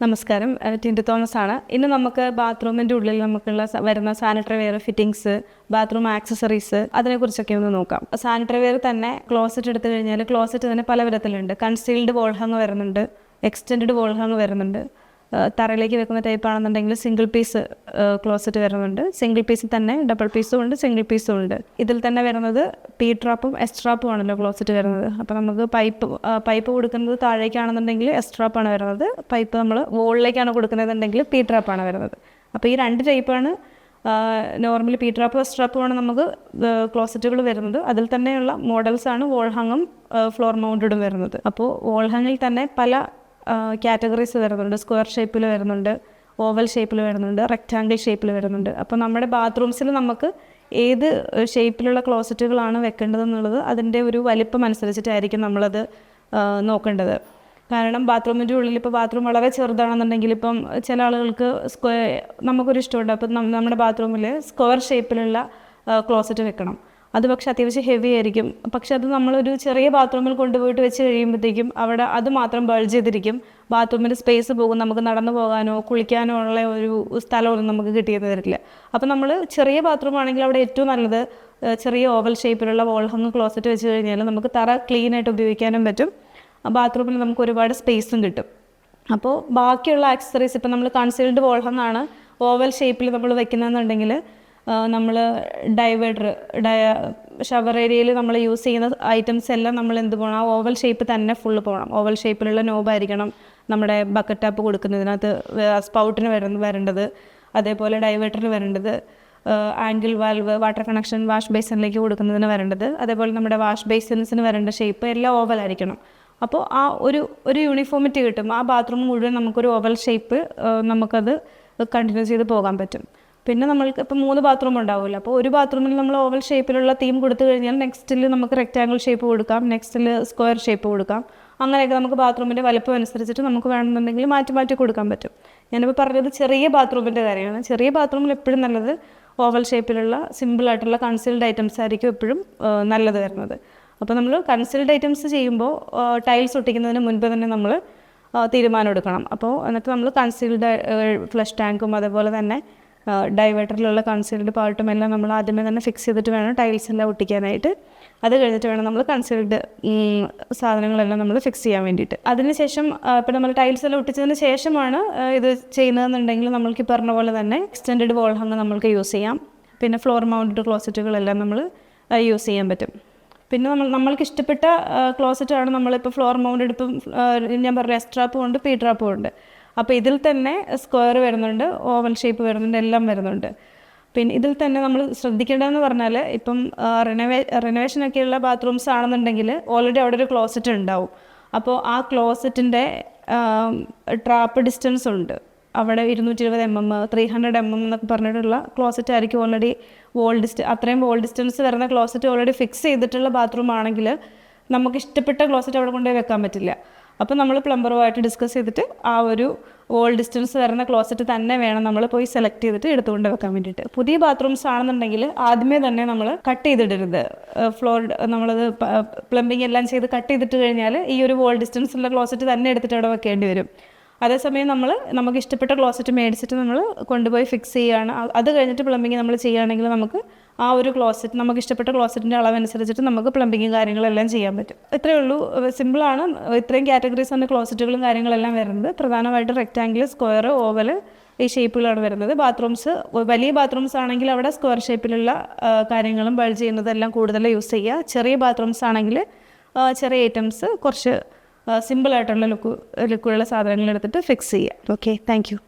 നമസ്കാരം. ടിന്റു തോമസ് ആണ് ഇന്ന് നമുക്ക് ബാത്റൂമിന്റെ ഉള്ളിൽ നമുക്കുള്ള വരുന്ന sanitary ware fittings bathroom accessories അതിനെക്കുറിച്ചൊക്കെ ഒന്ന് നോക്കാം. സാനിറ്ററി വെയർ തന്നെ ക്ലോസറ്റ് എടുത്തു കഴിഞ്ഞാൽ ക്ലോസറ്റ് തന്നെ പല വിധത്തിലുണ്ട് കൺസീൽഡ് വോൾ ഹാങ് വരുന്നുണ്ട് എക്സ്റ്റെൻഡ് വോൾ ഹാങ് വരുന്നുണ്ട് തറയിലേക്ക് വെക്കുന്ന ടൈപ്പ് ആണെന്നുണ്ടെങ്കിൽ സിംഗിൾ പീസ് ക്ലോസറ്റ് വരുന്നുണ്ട്. സിംഗിൾ പീസിൽ തന്നെ ഡബിൾ പീസും ഉണ്ട് സിംഗിൾ പീസും ഉണ്ട്. ഇതിൽ തന്നെ വരുന്നത് പി ട്രാപ്പും എസ് ട്രാപ്പും ആണല്ലോ ക്ലോസറ്റ് വരുന്നത്. അപ്പോൾ നമുക്ക് പൈപ്പ് പൈപ്പ് കൊടുക്കുന്നത് താഴേക്കാണെന്നുണ്ടെങ്കിൽ എസ് ട്രാപ്പാണ് വരുന്നത്. പൈപ്പ് നമ്മൾ വോളിലേക്കാണ് കൊടുക്കുന്നതെന്നുണ്ടെങ്കിൽ പി ട്രാപ്പാണ് വരുന്നത്. അപ്പോൾ ഈ രണ്ട് ടൈപ്പാണ് നോർമലി പി ട്രാപ്പ് എസ് ട്രാപ്പുമാണ് നമുക്ക് ക്ലോസറ്റുകൾ വരുന്നത്. അതിൽ തന്നെയുള്ള മോഡൽസാണ് വോൾ ഹാങ്ങും ഫ്ലോർ മൗണ്ടഡും വരുന്നത്. അപ്പോൾ വോൾ ഹാങ്ങിൽ തന്നെ പല കാറ്റഗറീസ് വരുന്നുണ്ട്. സ്ക്വയർ ഷേപ്പിൽ വരുന്നുണ്ട്. ഓവൽ ഷേപ്പിൽ വരുന്നുണ്ട്. റെക്റ്റാങ്കിൾ ഷേപ്പിൽ വരുന്നുണ്ട്. അപ്പോൾ നമ്മുടെ ബാത്റൂംസിൽ നമുക്ക് ഏത് ഷേപ്പിലുള്ള ക്ലോസറ്റുകളാണ് വെക്കേണ്ടതെന്നുള്ളത് അതിന്റെ ഒരു വലിപ്പം അനുസരിച്ചിട്ടായിരിക്കും നമ്മളത് നോക്കേണ്ടത്. കാരണം ബാത്റൂമിന്റെ ഉള്ളിൽ ഇപ്പോൾ ബാത്റൂം വളരെ ചെറുതാണെന്നുണ്ടെങ്കിൽ ഇപ്പം ചില ആളുകൾക്ക് സ്ക്വയർ നമുക്കൊരു ഇഷ്ടമുണ്ട് അപ്പം നമ്മുടെ ബാത്റൂമിൽ സ്ക്വയർ ഷേപ്പിലുള്ള ക്ലോസറ്റ് വെക്കണം. അത് പക്ഷെ അത്യാവശ്യം ഹെവി ആയിരിക്കും. പക്ഷെ അത് നമ്മളൊരു ചെറിയ ബാത്റൂമിൽ കൊണ്ടുപോയിട്ട് വെച്ച് കഴിയുമ്പോഴത്തേക്കും അവിടെ അത് മാത്രം ബൾജ് ചെയ്തിരിക്കും. ബാത്റൂമിന്റെ സ്പേസ് പോകും. നമുക്ക് നടന്നു പോകാനോ കുളിക്കാനോ ഉള്ള ഒരു സ്ഥലമൊന്നും നമുക്ക് കിട്ടിയെന്ന് തരില്ല അപ്പോൾ നമ്മൾ ചെറിയ ബാത്റൂം ആണെങ്കിൽ അവിടെ ഏറ്റവും നല്ലത് ചെറിയ ഓവൽ ഷേപ്പിലുള്ള വോൾ ഹങ് ക്ലോസറ്റ് വെച്ച് കഴിഞ്ഞാൽ നമുക്ക് തറ ക്ലീൻ ആയിട്ട് ഉപയോഗിക്കാനും പറ്റും. ബാത്റൂമിൽ നമുക്ക് ഒരുപാട് സ്പേസും കിട്ടും. അപ്പോൾ ബാക്കിയുള്ള ആക്സസറീസ് ഇപ്പം നമ്മൾ കൺസീൽഡ് വോൾ ഹങ് ആണ് ഓവൽ ഷേപ്പിൽ നമ്മൾ വെക്കുന്നതെന്നുണ്ടെങ്കിൽ നമ്മൾ ഡൈവേഡർ ഡയ ഷവർ ഏരിയയിൽ നമ്മൾ യൂസ് ചെയ്യുന്ന ഐറ്റംസ് എല്ലാം നമ്മൾ എന്ത് പോകണം ആ ഓവൽ ഷേപ്പ് തന്നെ ഫുള്ള് പോകണം ഓവൽ ഷേപ്പിലുള്ള നോബായിരിക്കണം നമ്മുടെ ബക്കറ്റ് ടാപ്പ് കൊടുക്കുന്നതിനകത്ത് സ്പൗട്ടിന് വരുന്ന വരേണ്ടത്. അതേപോലെ ഡൈവേർട്ടറിന് വരേണ്ടത് angle valve water connection wash ബേസിനിലേക്ക് കൊടുക്കുന്നതിന് വരേണ്ടത്. അതേപോലെ നമ്മുടെ വാഷ് ബേസിൻസിന് വരേണ്ട ഷേപ്പ് എല്ലാം ഓവൽ ആയിരിക്കണം. അപ്പോൾ ആ ഒരു ഒരു യൂണിഫോമിറ്റി കിട്ടും. ആ ബാത്റൂം മുഴുവൻ നമുക്കൊരു ഓവൽ ഷേപ്പ് നമുക്കത് കണ്ടിന്യൂസ് ചെയ്ത് പോകാൻ പറ്റും. പിന്നെ നമ്മൾക്ക് ഇപ്പം മൂന്ന് ബാത്റൂം ഉണ്ടാവില്ല അപ്പോൾ ഒരു ബാത്റൂമിൽ നമ്മൾ ഓവൽ ഷേപ്പിലുള്ള തീം കൊടുത്തു കഴിഞ്ഞാൽ നെക്സ്റ്റിൽ നമുക്ക് റെക്റ്റാങ്കിൾ ഷേപ്പ് കൊടുക്കാം നെക്സ്റ്റിൽ സ്ക്വയർ ഷേപ്പ് കൊടുക്കാം. അങ്ങനെയൊക്കെ നമുക്ക് ബാത്റൂമിന്റെ വലുപ്പം അനുസരിച്ചിട്ട് നമുക്ക് വേണമെന്നുണ്ടെങ്കിൽ മാറ്റി മാറ്റി കൊടുക്കാൻ പറ്റും. ഞാനിപ്പോൾ പറഞ്ഞത് ചെറിയ ബാത്റൂമിന്റെ കാര്യമാണ്. ചെറിയ ബാത്റൂമിൽ എപ്പോഴും നല്ലത് ഓവൽ ഷേപ്പിലുള്ള സിമ്പിളായിട്ടുള്ള കൺസീൽഡ് ഐറ്റംസ് ആയിരിക്കും എപ്പോഴും നല്ലത് വരുന്നത്. അപ്പോൾ നമ്മൾ കൺസീൽഡ് ഐറ്റംസ് ചെയ്യുമ്പോൾ ടൈൽസ് ഒട്ടിക്കുന്നതിന് മുൻപ് തന്നെ നമ്മൾ തീരുമാനം എടുക്കണം. അപ്പോൾ എന്നിട്ട് നമ്മൾ കൺസീൽഡ് ഫ്ലഷ് ടാങ്കും അതേപോലെ തന്നെ ഡൈവേർട്ടറിലുള്ള കൺസീൽഡ് പാർട്ടും എല്ലാം നമ്മൾ ആദ്യമേ തന്നെ ഫിക്സ് ചെയ്തിട്ട് വേണം ടൈൽസ് എല്ലാം ഒട്ടിക്കാനായിട്ട്. അത് കഴിഞ്ഞിട്ട് വേണം നമ്മൾ കൺസീൽഡ് സാധനങ്ങളെല്ലാം നമ്മൾ ഫിക്സ് ചെയ്യാൻ വേണ്ടിയിട്ട്. അതിനുശേഷം ഇപ്പോൾ നമ്മൾ ടൈൽസ് എല്ലാം ഒട്ടിച്ചതിന് ശേഷമാണ് ഇത് ചെയ്യുന്നതെന്നുണ്ടെങ്കിൽ നമ്മൾക്ക് ഈ പറഞ്ഞ പോലെ തന്നെ എക്സ്റ്റെൻഡ് വോൾ ഹങ് നമ്മൾക്ക് യൂസ് ചെയ്യാം. പിന്നെ ഫ്ലോർ മൗണ്ടഡ് ക്ലോസറ്റുകളെല്ലാം നമ്മൾ യൂസ് ചെയ്യാൻ പറ്റും. പിന്നെ നമ്മൾ നമ്മൾക്ക് ഇഷ്ടപ്പെട്ട ക്ലോസറ്റാണ് നമ്മളിപ്പോൾ ഫ്ലോർ മൗണ്ടഡ് ഇപ്പം ഞാൻ പറഞ്ഞ എസ് ട്രാപ്പും ഉണ്ട് പി ട്രാപ്പും ഉണ്ട്. അപ്പോൾ ഇതിൽ തന്നെ സ്ക്വയർ വരുന്നുണ്ട് ഓവൽ ഷേപ്പ് വരുന്നുണ്ട് എല്ലാം വരുന്നുണ്ട്. പിന്നെ ഇതിൽ തന്നെ നമ്മൾ ശ്രദ്ധിക്കേണ്ടതെന്ന് പറഞ്ഞാൽ ഇപ്പം റിനോവേ റിനോവേഷനൊക്കെയുള്ള ബാത്റൂംസ് ആണെന്നുണ്ടെങ്കിൽ ഓൾറെഡി അവിടെ ഒരു ക്ലോസറ്റ് ഉണ്ടാവും. അപ്പോൾ ആ ക്ലോസറ്റിന്റെ ട്രാപ്പ് ഡിസ്റ്റൻസ് ഉണ്ട്. അവിടെ ഇരുന്നൂറ്റി ഇരുപത് M M three hundred M M എന്നൊക്കെ പറഞ്ഞിട്ടുള്ള ക്ലോസറ്റ് ആയിരിക്കും ഓൾറെഡി വോൾ ഡിസ്റ്റ് അത്രയും വോൾ ഡിസ്റ്റൻസ് വരുന്ന ക്ലോസറ്റ് ഓൾറെഡി ഫിക്സ് ചെയ്തിട്ടുള്ള ബാത്റൂം ആണെങ്കിൽ നമുക്ക് ഇഷ്ടപ്പെട്ട ക്ലോസറ്റ് അവിടെ കൊണ്ടുപോയി വെക്കാൻ പറ്റില്ല. അപ്പോൾ നമ്മൾ പ്ലംബറുമായിട്ട് ഡിസ്കസ് ചെയ്തിട്ട് ആ ഒരു വോൾ ഡിസ്റ്റൻസ് വരുന്ന ക്ലോസറ്റ് തന്നെ വേണം നമ്മൾ പോയി സെലക്ട് ചെയ്തിട്ട് എടുത്തുകൊണ്ട് വെക്കാൻ വേണ്ടിയിട്ട്. പുതിയ ബാത്റൂംസ് ആണെന്നുണ്ടെങ്കിൽ ആദ്യമേ തന്നെ നമ്മൾ കട്ട് ചെയ്തിടരുത്. ഫ്ലോർ നമ്മളത് പ്ലംബിംഗ് എല്ലാം ചെയ്ത് കട്ട് ചെയ്തിട്ട് കഴിഞ്ഞാൽ ഈ ഒരു വോൾ ഡിസ്റ്റൻസ് ഉള്ള ക്ലോസറ്റ് തന്നെ എടുത്തിട്ട് അവിടെ വെക്കേണ്ടി വരും. അതേസമയം നമ്മൾ നമുക്ക് ഇഷ്ടപ്പെട്ട ക്ലോസറ്റ് മേടിച്ചിട്ട് നമ്മൾ കൊണ്ടുപോയി ഫിക്സ് ചെയ്യുകയാണ്. അത് കഴിഞ്ഞിട്ട് പ്ലംബിങ് നമ്മൾ ചെയ്യുകയാണെങ്കിൽ നമുക്ക് ആ ഒരു ക്ലോസറ്റ് നമുക്ക് ഇഷ്ടപ്പെട്ട ക്ലോസറ്റിന്റെ അളവനുസരിച്ചിട്ട് നമുക്ക് പ്ലംബിങ്ങും കാര്യങ്ങളെല്ലാം ചെയ്യാൻ പറ്റും. ഇത്രയേ ഉള്ളൂ. സിമ്പിളാണ് ഇത്രയും കാറ്റഗറീസ് ആണ് ക്ലോസറ്റുകളും കാര്യങ്ങളെല്ലാം വരുന്നത്. പ്രധാനമായിട്ട് റെക്റ്റാങ്കിൾ സ്ക്വയർ ഓവൽ ഈ ഷേപ്പുകളാണ് വരുന്നത്. ബാത്റൂംസ് വലിയ ബാത്റൂംസ് ആണെങ്കിൽ അവിടെ സ്ക്വയർ ഷേപ്പിലുള്ള കാര്യങ്ങളും ബൾജ് ചെയ്യുന്നതെല്ലാം കൂടുതൽ യൂസ് ചെയ്യുക. ചെറിയ ബാത്റൂംസ് ആണെങ്കിൽ ചെറിയ ഐറ്റംസ് കുറച്ച് സിമ്പിളായിട്ടുള്ള ലുക്ക് ലുക്കുള്ള സാധനങ്ങൾ എടുത്തിട്ട് ഫിക്സ് ചെയ്യുക ഓക്കെ താങ്ക്